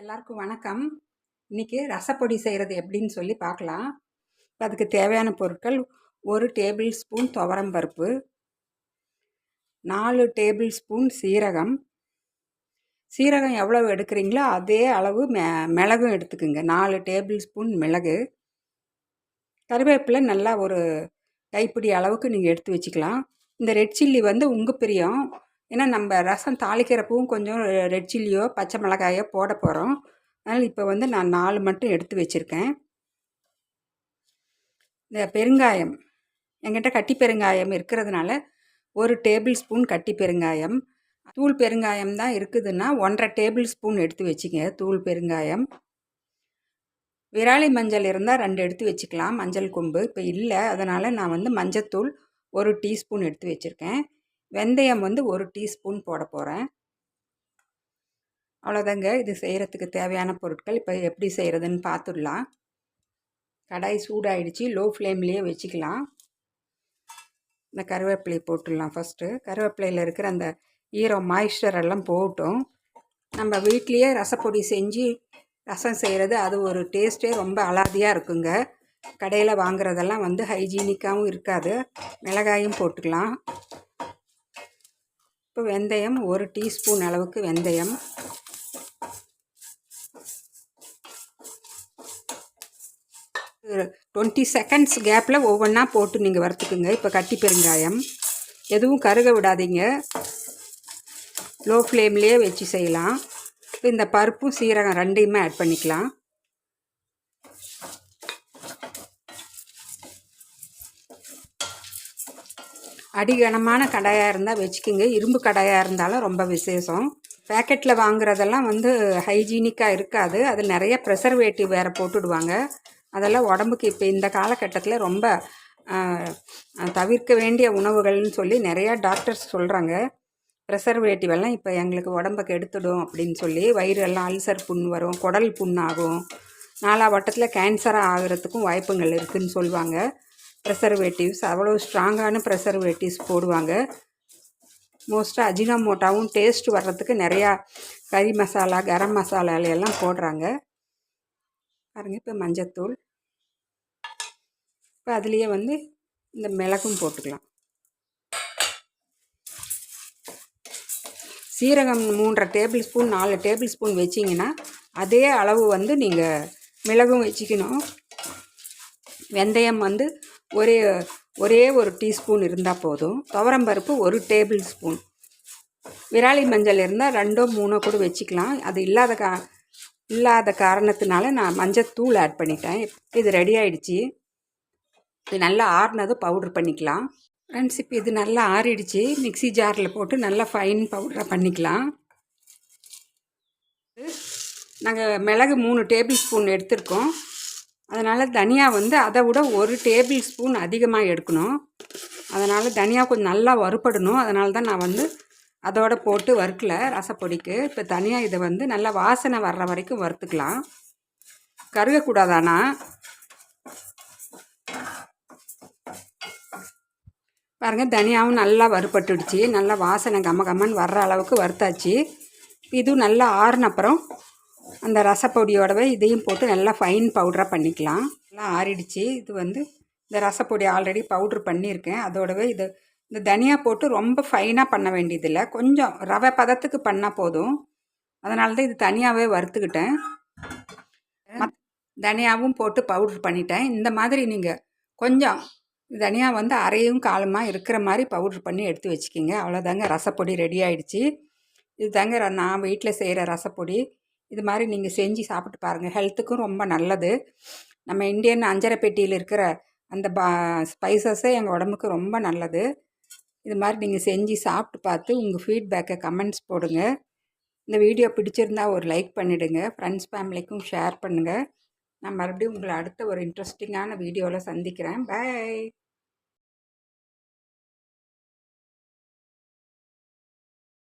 எல்லாருக்கும் வணக்கம். இன்றைக்கி ரசப்பொடி செய்கிறது எப்படின்னு சொல்லி பார்க்கலாம். இப்போ அதுக்கு தேவையான பொருட்கள் ஒரு டேபிள் ஸ்பூன் துவரம் பருப்பு நாலு டேபிள் ஸ்பூன் சீரகம். சீரகம் எவ்வளவு எடுக்கிறீங்களோ அதே அளவு மெ மிளகும் எடுத்துக்குங்க. நாலு டேபிள் ஸ்பூன் மிளகு. கருவேப்பிலை நல்லா ஒரு கைப்பிடி அளவுக்கு நீங்கள் எடுத்து வச்சுக்கலாம். இந்த ரெட் சில்லி வந்து உங்கள் பிரியம். ஏன்னா நம்ம ரசம் தாளிக்கிறப்பவும் கொஞ்சம் ரெட் சில்லியோ பச்சை மிளகாயோ போட போகிறோம் அதனால் இப்போ வந்து நான் நாலு மட்டும் எடுத்து வச்சுருக்கேன். இந்த பெருங்காயம் என்கிட்ட கட்டி பெருங்காயம் இருக்கிறதுனால ஒரு டேபிள் ஸ்பூன் கட்டி பெருங்காயம். தூள் பெருங்காயம் தான் இருக்குதுன்னா ஒன்றரை டேபிள் ஸ்பூன் எடுத்து வச்சுங்க தூள் பெருங்காயம். விராலி மஞ்சள் இருந்தால் ரெண்டு எடுத்து வச்சுக்கலாம் மஞ்சள் கொம்பு. இப்போ இல்லை அதனால் நான் வந்து மஞ்சத்தூள் ஒரு டீஸ்பூன் எடுத்து வச்சுருக்கேன். வெந்தயம் வந்து ஒரு டீஸ்பூன் போட போகிறேன் அவ்வளோதாங்க இது செய்கிறதுக்கு தேவையான பொருட்கள். இப்போ எப்படி செய்கிறதுன்னு பார்த்துடலாம் கடாய் சூடாயிடுச்சு. லோ ஃப்ளேம்லேயே வச்சுக்கலாம். இந்த கருவேப்பிலை போட்டுடலாம் ஃபஸ்ட்டு கருவேப்பிலையில் இருக்கிற அந்த ஈரம் மாய்ஸ்டர் எல்லாம் போட்டும். நம்ம வீட்லேயே ரசப்பொடி செஞ்சு ரசம் செய்கிறது அது ஒரு டேஸ்ட்டே ரொம்ப அலாதியாக இருக்குங்க. கடையில் வாங்குறதெல்லாம் வந்து ஹைஜீனிக்காகவும் இருக்காது. மிளகாயும் போட்டுக்கலாம். இப்போ வெந்தயம் ஒரு டீஸ்பூன் அளவுக்கு வெந்தயம். டுவெண்ட்டி செகண்ட்ஸ் கேப்பில் ஒவ்வொன்றா போட்டு நீங்கள் வறுத்துக்குங்க. இப்போ கட்டி பெருங்காயம். எதுவும் கருக விடாதீங்க. லோ ஃப்ளேம்லேயே வச்சு செய்யலாம். இப்போ இந்த பருப்பும் சீரகம் ரெண்டையுமே ஆட் பண்ணிக்கலாம். அடிகனமான கடாயாக இருந்தால் வச்சுக்கோங்க. இரும்பு கடாயாக இருந்தாலும் ரொம்ப விசேஷம். பேக்கெட்டில் வாங்குறதெல்லாம் வந்து ஹைஜீனிக்காக இருக்காது. அது நிறைய ப்ரெசர்வேட்டிவ் வேறு போட்டுடுவாங்க. அதெல்லாம் உடம்புக்கு இப்போ இந்த காலகட்டத்தில் ரொம்ப தவிர்க்க வேண்டிய உணவுகள்னு சொல்லி நிறையா டாக்டர்ஸ் சொல்கிறாங்க ப்ரெசர்வேட்டிவ் எல்லாம் இப்போ எங்களுக்கு உடம்புக்கு எடுத்துடும் அப்படின்னு சொல்லி வயிறு எல்லாம் அல்சர் புண் வரும் குடல் புண்ணாகும். ஆகும் நாலா வட்டத்தில் கேன்சராக ஆகிறதுக்கும் வாய்ப்புகள் இருக்குதுன்னு சொல்லுவாங்க. ப்ரெசர்வேட்டிவ்ஸ் அவ்வளோ ஸ்ட்ராங்கான ப்ரெசர்வேட்டிவ்ஸ் போடுவாங்க. மோஸ்ட்டாக அஜினமோட்டாவும் டேஸ்ட் வர்றதுக்கு நிறையா கறி மசாலா கரம் மசாலாலையெல்லாம் போடுறாங்க. பாருங்கள் இப்போ மஞ்சத்தூள். இப்போ அதுலேயே வந்து இந்த மிளகும் போட்டுக்கலாம். சீரகம் மூன்றரை டேபிள் ஸ்பூன் நாலு டேபிள் ஸ்பூன் வச்சிங்கன்னா அதே அளவு வந்து நீங்கள் மிளகும் வச்சுக்கணும். வெந்தயம் வந்து ஒரே ஒரே ஒரு டீஸ்பூன் இருந்தால் போதும். துவரம்பருப்பு ஒரு டேபிள் ஸ்பூன். விராலி மஞ்சள் இருந்தால் ரெண்டோ மூணோ கூட வச்சுக்கலாம். அது இல்லாத கா இல்லாத காரணத்தினால நான் மஞ்சத்தூள் ஆட் பண்ணிட்டேன். இது ரெடி ஆயிடுச்சு. இது நல்லா ஆறுனதும் பவுட்ரு பண்ணிக்கலாம். ஃப்ரெண்ட்ஸ் இப்போ இது நல்லா ஆறிடுச்சு. மிக்சி ஜாரில் போட்டு நல்லா ஃபைன் பவுடராக பண்ணிக்கலாம். நாங்கள் மிளகு மூணு டேபிள் ஸ்பூன் எடுத்திருக்கோம். அதனால் தனியா வந்து அதை விட ஒரு டேபிள் ஸ்பூன் அதிகமாக எடுக்கணும். அதனால் தனியா கொஞ்சம் நல்லா வறுப்படணும் அதனால தான் நான் வந்து அதோட போட்டு வறுக்கல ரசப்பொடிக்கு. இப்போ தனியாக இதை வந்து நல்லா வாசனை வர்ற வரைக்கும் வறுத்துக்கலாம். கருகக்கூடாதானா? பாருங்கள் தனியாகவும் நல்லா வறுபட்டுடுச்சு. நல்லா வாசனை கம்ம கம்மன்னு வர்ற அளவுக்கு வறுத்தாச்சு. இதுவும் நல்லா ஆறுன அப்புறம் அந்த ரசப்பொடியோடவே இதையும் போட்டு நல்லா ஃபைன் பவுடராக பண்ணிக்கலாம். நல்லா ஆறிடுச்சு. இது வந்து இந்த ரசப்பொடி ஆல்ரெடி பவுட்ரு பண்ணியிருக்கேன். அதோடவே இது இந்த தனியாக போட்டு ரொம்ப ஃபைனாக பண்ண வேண்டியதில்லை. கொஞ்சம் ரவை பதத்துக்கு பண்ணால் போதும். அதனால தான் இது தனியாகவே வறுத்துக்கிட்டேன். தனியாகவும் போட்டு பவுட்ரு பண்ணிட்டேன். இந்த மாதிரி நீங்கள் கொஞ்சம் தனியாக வந்து அரையும் காலமாக இருக்கிற மாதிரி பவுட்ரு பண்ணி எடுத்து வச்சுக்கிங்க. அவ்வளோதாங்க ரசப்பொடி ரெடி ஆயிடுச்சு. இது தாங்க நான் வீட்டில் செய்கிற ரசப்பொடி. இது மாதிரி நீங்கள் செஞ்சு சாப்பிட்டு பாருங்கள் ஹெல்த்துக்கும் ரொம்ப நல்லது. நம்ம இந்தியன் அஞ்சரை பெட்டியில் இருக்கிற அந்த பா ஸ்பைசஸே எங்கள் உடம்புக்கு ரொம்ப நல்லது. இது மாதிரி நீங்கள் செஞ்சு சாப்பிட்டு பார்த்து உங்கள் ஃபீட்பேக்கை கமெண்ட்ஸ் போடுங்க. இந்த வீடியோ பிடிச்சிருந்தா ஒரு லைக் பண்ணிவிடுங்க ஃப்ரெண்ட்ஸ் ஃபேமிலிக்கும் ஷேர் பண்ணுங்கள் நான் மறுபடியும் உங்களை அடுத்த ஒரு இன்ட்ரெஸ்டிங்கான வீடியோவில் சந்திக்கிறேன். பாய்.